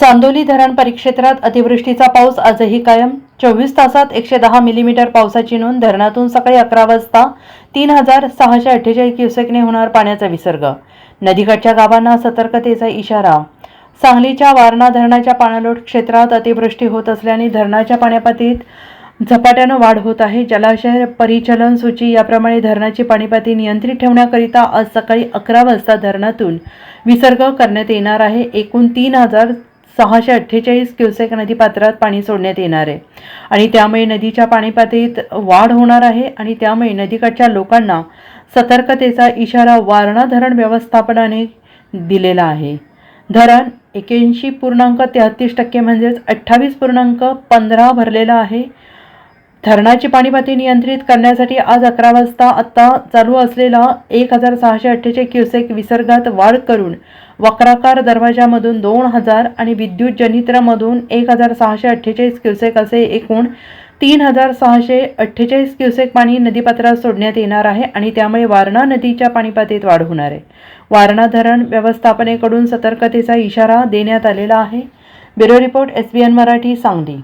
चांदोली धरण परिक्षेत्रात अतिवृष्टीचा पाऊस आजही कायम. चोवीस तासात एकशे दहा मिलीमीटर पावसाची नोंद धरणातून सकाळी अकरा वाजता तीन हजार सहाशे अठ्ठेचाळीस क्युसेकने होणार पाण्याचा विसर्ग. नदीकाठच्या गावांना सतर्कतेचा इशारा. सांगलीच्या वारणा धरणाच्या पाणलोट क्षेत्रात अतिवृष्टी होत असल्याने धरणाच्या पाण्यापातीत झपाट्यानं वाढ होत आहे. जलाशय परिचलन सूची याप्रमाणे धरणाची पाणीपाती नियंत्रित ठेवण्याकरिता आज सकाळी अकरा वाजता धरणातून विसर्ग करण्यात येणार आहे. एकूण तीन हजार सहाशे अठ्ठेचाळीस क्युसेक नदीपात्रात पाणी सोडण्यात येणार आहे. आणि त्यामुळे नदीच्या पाणीपातळीत वाढ होणार आहे आणि त्यामुळे नदीकाठच्या लोकांना सतर्कतेचा इशारा वारणा धरण व्यवस्थापनाने दिलेला आहे. धरण एक्याऐंशी पूर्णांक तेहतीस टक्के म्हणजेच अठ्ठावीस पूर्णांक पंधरा भरलेलं आहे. धरणाची पाणीपाती नियंत्रित करण्यासाठी आज अकरा वाजता आत्ता चालू असलेला एक हजार सहाशे अठ्ठेचाळीस क्युसेक विसर्गात वाढ करून वक्राकार दरवाजामधून दोन हजार आणि विद्युत जनित्रामधून एक हजार सहाशे अठ्ठेचाळीस क्युसेक असे एकूण तीन हजार सहाशे अठ्ठेचाळीस क्युसेक पाणी नदीपात्रात सोडण्यात येणार आहे आणि त्यामुळे वारणा नदीच्या पाणीपातीत वाढ होणार आहे. वारणा धरण व्यवस्थापनेकडून सतर्कतेचा इशारा देण्यात आलेला आहे. Bureau report S B N Marathi Sangli.